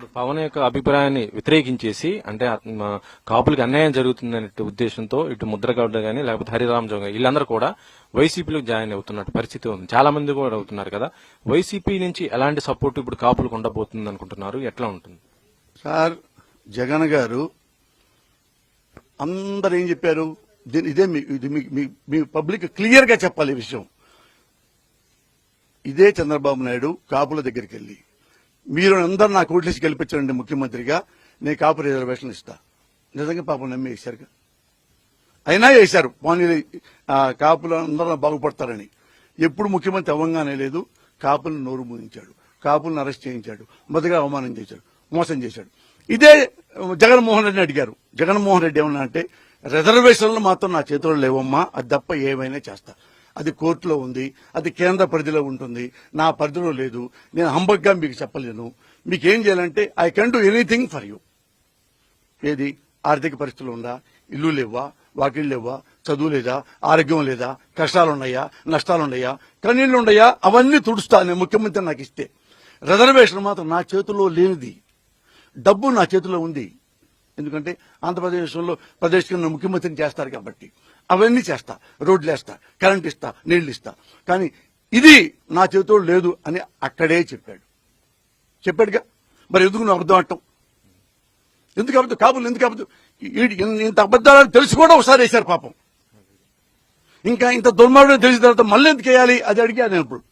ఇప్పుడు పవన్ యొక్క అభిప్రాయాన్ని వ్యతిరేకించేసి అంటే కాపులకు అన్యాయం జరుగుతుందనే ఉద్దేశంతో ఇటు ముద్రగౌడ గానీ లేకపోతే హరిరామ్ జోగ వీళ్ళందరూ కూడా వైసీపీలో జాయిన్ అవుతున్నట్టు పరిస్థితి ఉంది. చాలా మంది కూడా అవుతున్నారు కదా వైసీపీ నుంచి ఎలాంటి సపోర్ట్ ఇప్పుడు కాపులకు ఉండబోతుంది అనుకుంటున్నారు? ఎట్లా ఉంటుంది? సార్ జగన్ గారు అందరు ఏం చెప్పారు? ఇదే మీ ఇది మీ- మీ- మీ పబ్లిక్ క్లియర్గా చెప్పాలి ఈ విషయం. ఇదే చంద్రబాబు నాయుడు కాపుల దగ్గరికి వెళ్ళి. మీరు అందరు నాకు ఓట్లేసి గెలిపించండి ముఖ్యమంత్రిగా నేను కాపు రిజర్వేషన్ ఇస్తా. నిజంగా పాపం నమ్మి వేశారుగా అయినా వేశారు. పోనీ ఆ, కాపులు అందరూ బాగుపడతారని. ఎప్పుడు ముఖ్యమంత్రి అవ్వంగానే లేదు కాపులను నోరు మూయించాడు. కాపులను అరెస్ట్ చేయించాడు. మొదటిగా అవమానం చేశాడు. మోసం చేశాడు. ఇదే జగన్మోహన్ రెడ్డిని అడిగారు. జగన్మోహన్ రెడ్డి ఏమన్నా అంటే రిజర్వేషన్లు మాత్రం నా చేతుల్లో లేవమ్మా అది తప్ప ఏమైనా చేస్తా. అది కోర్టులో ఉంది అది కేంద్ర పరిధిలో ఉంటుంది. నా పరిధిలో లేదు. నేను హంబగ్గా మీకు చెప్పలేను. మీకు ఏం చేయాలంటే I can do anything for you ఏది? ఆర్థిక పరిస్థితులు ఉందా? ఇల్లు లేవా? వాకిళ్ళు లేవా? చదువు లేదా? ఆరోగ్యం లేదా? కష్టాలున్నాయా? నష్టాలున్నాయా? కన్నీళ్ళు ఉన్నాయా ఉన్నాయా అవన్నీ తుడుస్తా నేను ముఖ్యమంత్రి నాకు ఇస్తే. రిజర్వేషన్ మాత్రం నా చేతిలో లేనిది. డబ్బు నా చేతిలో ఉంది. ఎందుకంటే ఆంధ్రప్రదేశ్లో ప్రదేశ్ కింద ముఖ్యమంత్రిని చేస్తారు కాబట్టి. అవన్నీ చేస్తా. రోడ్లు వేస్తా కరెంట్ ఇస్తా నీళ్ళు ఇస్తా కానీ ఇది నా చేతిలో లేదు అని అక్కడే చెప్పాడు. చెప్పాడుగా? మరి ఎందుకు నువ్వు అబద్ధం అంటాం ఎందుకు అబద్ధం? కాపులు ఎందుకు అబద్ధం? ఇంత అబద్ధాలని తెలిసి కూడా ఒకసారి వేశారు పాపం. ఇంకా ఇంత దుర్మార్గం తెలిసిన తర్వాత మళ్ళీ ఎందుకు వేయాలి? అది అడిగా నేను ఇప్పుడు.